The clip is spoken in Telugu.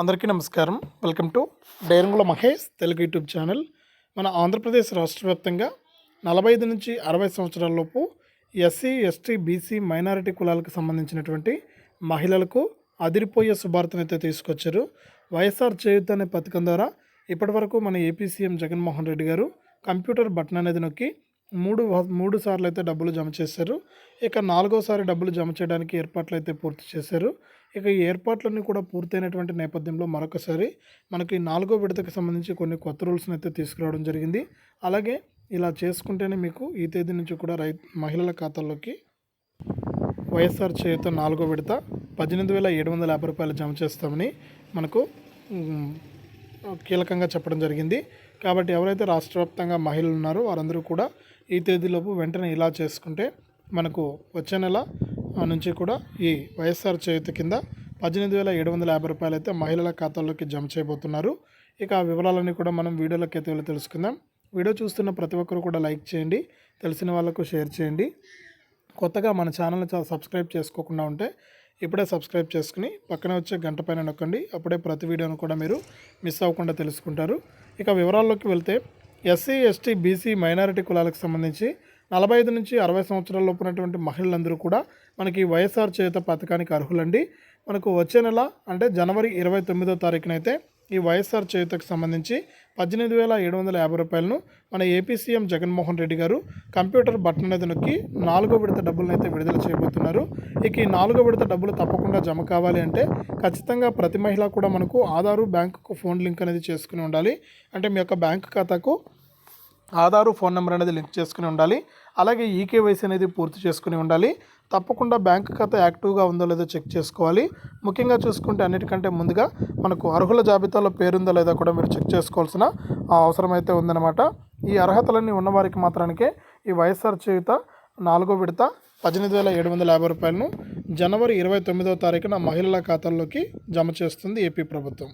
అందరికీ నమస్కారం. వెల్కమ్ టు డైరంగుల మహేష్ తెలుగు యూట్యూబ్ ఛానల్. మన ఆంధ్రప్రదేశ్ రాష్ట్ర వ్యాప్తంగా నలభై ఐదు నుంచి అరవై సంవత్సరాలలోపు ఎస్సీ ఎస్టీ బీసీ మైనారిటీ కులాలకు సంబంధించినటువంటి మహిళలకు అదిరిపోయే శుభార్తనైతే తీసుకొచ్చారు. వైఎస్ఆర్ చేయుత అనే పథకం ద్వారా ఇప్పటివరకు మన ఏపీ సీఎం జగన్మోహన్ రెడ్డి గారు కంప్యూటర్ బటన్ అనేది నొక్కి మూడు మూడు సార్లు అయితే డబ్బులు జమ చేశారు. ఇక నాలుగోసారి డబ్బులు జమ చేయడానికి ఏర్పాట్లు అయితే పూర్తి చేశారు. ఇక ఈ ఏర్పాట్లన్నీ కూడా పూర్తయినటువంటి నేపథ్యంలో మరొకసారి మనకి నాలుగో విడతకు సంబంధించి కొన్ని కొత్త రూల్స్ని అయితే తీసుకురావడం జరిగింది. అలాగే ఇలా చేసుకుంటేనే మీకు ఈ తేదీ నుంచి కూడా రై మహిళల ఖాతాల్లోకి వైఎస్ఆర్ చేత నాలుగో విడత పద్దెనిమిది వేల ఏడు వందల యాభై రూపాయలు జమ చేస్తామని మనకు కీలకంగా చెప్పడం జరిగింది. కాబట్టి ఎవరైతే రాష్ట్ర వ్యాప్తంగా మహిళలు ఉన్నారో వారందరూ కూడా ఈ తేదీలోపు వెంటనే ఇలా చేసుకుంటే మనకు వచ్చే నెల నుంచి కూడా ఈ వైఎస్ఆర్ చేయుత కింద పద్దెనిమిది వేల ఏడు వందల యాభై రూపాయలు అయితే మహిళల ఖాతాల్లోకి జమ చేయబోతున్నారు. ఇక ఆ వివరాలన్నీ కూడా మనం వీడియోలోకి అయితే వెళ్ళి తెలుసుకుందాం. వీడియో చూస్తున్న ప్రతి ఒక్కరు కూడా లైక్ చేయండి తెలిసిన వాళ్ళకు షేర్ చేయండి. కొత్తగా మన ఛానల్ని సబ్స్క్రైబ్ చేసుకోకుండా ఉంటే ఇప్పుడే సబ్స్క్రైబ్ చేసుకుని పక్కనే వచ్చే గంట పైన నొక్కండి. అప్పుడే ప్రతి వీడియోను కూడా మీరు మిస్ అవ్వకుండా తెలుసుకుంటారు. ఇక వివరాల్లోకి వెళ్తే ఎస్సీ ఎస్టీ బీసీ మైనారిటీ కులాలకు సంబంధించి నలభై ఐదు నుంచి అరవై సంవత్సరాల లోపు ఉన్నటువంటి మహిళలందరూ కూడా మనకి వైఎస్ఆర్ చేత పథకానికి అర్హులండి. మనకు వచ్చే నెల అంటే జనవరి ఇరవై తొమ్మిదో తారీఖునైతే ఈ వైఎస్ఆర్ చేయుతకు సంబంధించి పద్దెనిమిది వేల ఏడు వందల యాభై రూపాయలను మన ఏపీ సీఎం జగన్మోహన్ రెడ్డి గారు కంప్యూటర్ బటన్ అనేది నొక్కి నాలుగో విడత డబ్బులను అయితే విడుదల చేయబోతున్నారు. ఇక ఈ నాలుగో విడత డబ్బులు తప్పకుండా జమ కావాలి అంటే ఖచ్చితంగా ప్రతి మహిళ కూడా మనకు ఆధారు బ్యాంకుకు ఫోన్ లింక్ అనేది చేసుకుని ఉండాలి. అంటే మీ యొక్క బ్యాంక్ ఖాతాకు ఆధారు ఫోన్ నెంబర్ అనేది లింక్ చేసుకుని ఉండాలి. అలాగే ఈకేవైసీ అనేది పూర్తి చేసుకుని ఉండాలి. తప్పకుండా బ్యాంక్ ఖాతా యాక్టివ్గా ఉందో లేదో చెక్ చేసుకోవాలి. ముఖ్యంగా చూసుకుంటే అన్నిటికంటే ముందుగా మనకు అర్హుల జాబితాలో పేరుందో లేదో కూడా మీరు చెక్ చేసుకోవాల్సిన అవసరం అయితే ఉందన్నమాట. ఈ అర్హతలన్నీ ఉన్నవారికి మాత్రానికే ఈ వైఎస్ఆర్ చేయుత నాలుగో విడత పద్దెనిమిది వేల ఏడు వందల యాభై రూపాయలను జనవరి ఇరవై తొమ్మిదవ తారీఖున మహిళల ఖాతాల్లోకి జమ చేస్తుంది ఏపీ ప్రభుత్వం.